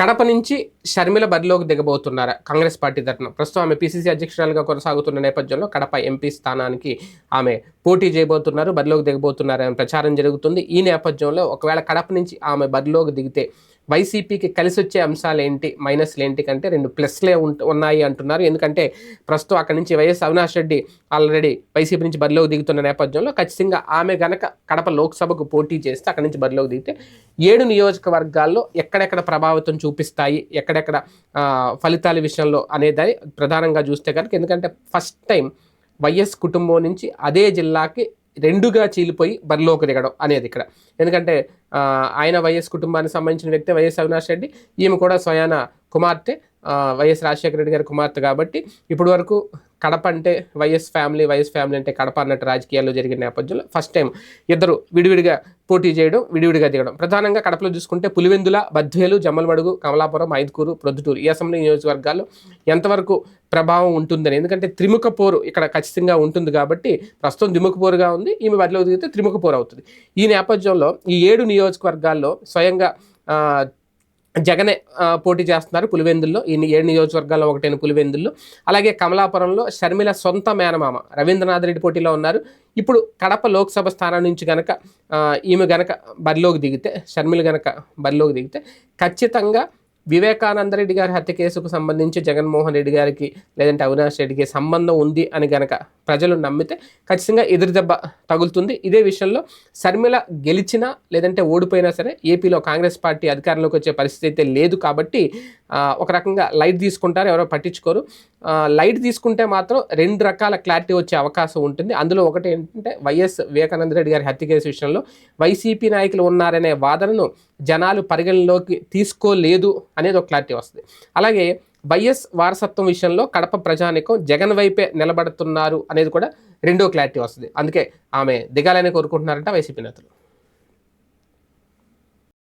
కడప నుంచి షర్మిల బరిలోకి దిగబోతున్నారు? కాంగ్రెస్ పార్టీ తరఫున. ప్రస్తుతం ఆమె పిసిసి అధ్యక్షురాలుగా కొనసాగుతున్న నేపథ్యంలో కడప ఎంపీ స్థానానికి ఆమె పోటీ చేయబోతున్నారు బరిలోకి అనే ప్రచారం జరుగుతుంది. ఈ నేపథ్యంలో ఒకవేళ కడప నుంచి ఆమె బరిలోకి దిగితే వైసీపీకి కలిసి వచ్చే అంశాలు ఏంటి మైనస్లు ఏంటి కంటే రెండు ప్లస్లే ఉంట ఉన్నాయి అంటున్నారు. ఎందుకంటే ప్రస్తుతం అక్కడి నుంచి YS Avinash Reddy already YCP నుంచి బరిలోకి దిగుతున్న నేపథ్యంలో ఖచ్చితంగా ఆమె గనక కడప లోక్సభకు పోటీ చేస్తే అక్కడి నుంచి బరిలోకి దిగితే ఏడు నియోజకవర్గాల్లో ఎక్కడెక్కడ ప్రభావితం చూపిస్తాయి ఎక్కడ ఎక్కడెక్కడ ఫలితాల విషయంలో అనేది ప్రధానంగా చూస్తే కనుక ఎందుకంటే ఫస్ట్ టైం వైఎస్ కుటుంబం నుంచి అదే జిల్లాకి రెండుగా చీలిపోయి బరిలోకి దిగడం అనేది ఇక్కడ. ఎందుకంటే ఆయన వైఎస్ కుటుంబానికి సంబంధించిన వ్యక్తి వైఎస్ అవినాష్ రెడ్డి ఈమె కూడా స్వయాన కుమార్తె. వైఎస్ రాజశేఖర రెడ్డి గారి కుమార్తె కాబట్టి ఇప్పటి వరకు కడప అంటే వైఎస్ ఫ్యామిలీ వైఎస్ ఫ్యామిలీ అంటే కడప అన్నట్టు రాజకీయాల్లో జరిగిన నేపథ్యంలో ఫస్ట్ టైం ఇద్దరు విడివిడిగా పోటీ చేయడం విడివిడిగా దిగడం. ప్రధానంగా కడపలో చూసుకుంటే పులివెందుల బద్వేలు జమ్మలమడుగు కమలాపురం ఐదుకూరు ప్రొద్దుటూరు ఈ అసెంబ్లీ నియోజకవర్గాల్లో ఎంతవరకు ప్రభావం ఉంటుందని. ఎందుకంటే త్రిముఖ పోరు ఇక్కడ ఖచ్చితంగా ఉంటుంది కాబట్టి ప్రస్తుతం ద్విముఖ పోరుగా ఉంది. ఈమె బరిలో దిగితే త్రిముఖ పోరు అవుతుంది. ఈ నేపథ్యంలో ఈ ఏడు నియోజకవర్గాల్లో స్వయంగా జగనే పోటీ చేస్తున్నారు పులివెందుల్లో. ఈ ఏడు నియోజకవర్గాల్లో ఒకటైన పులివెందుల్లో. అలాగే కమలాపురంలో షర్మిల సొంత మేనమామ రవీంద్రనాథ్ రెడ్డి పోటీలో ఉన్నారు. ఇప్పుడు కడప లోక్సభ స్థానం నుంచి గనక ఈమె గనక బరిలోకి దిగితే షర్మిల గనక బరిలోకి దిగితే ఖచ్చితంగా వివేకానంద రెడ్డి గారి హత్య కేసుకు సంబంధించి జగన్మోహన్ రెడ్డి గారికి లేదంటే అవినాష్ రెడ్డికి సంబంధం ఉంది అని గనక ప్రజలు నమ్మితే ఖచ్చితంగా ఎదురుదెబ్బ తగులుతుంది. ఇదే విషయంలో శర్మిల గెలిచినా లేదంటే ఓడిపోయినా సరే ఏపీలో కాంగ్రెస్ పార్టీ అధికారంలోకి వచ్చే పరిస్థితి అయితే లేదు కాబట్టి ఒక రకంగా లైట్ తీసుకుంటారు ఎవరో పట్టించుకోరు. లైట్ తీసుకుంటే మాత్రం రెండు రకాల క్లారిటీ వచ్చే అవకాశం ఉంటుంది. అందులో ఒకటి ఏంటంటే వైఎస్ వివేకానంద రెడ్డి గారి హత్య కేసు విషయంలో వైసీపీ నాయకులు ఉన్నారనే వాదనను జనాలు పరిగణలోకి తీసుకోలేదు అనేది ఒక క్లారిటీ వస్తుంది. అలాగే వైఎస్ వారసత్వం విషయంలో కడప ప్రజానికం జగన్ వైపే నిలబడుతున్నారు అనేది కూడా రెండో క్లారిటీ వస్తుంది. అందుకే ఆమె దిగాలని కోరుకుంటున్నారంట వైసీపీ నేతలు.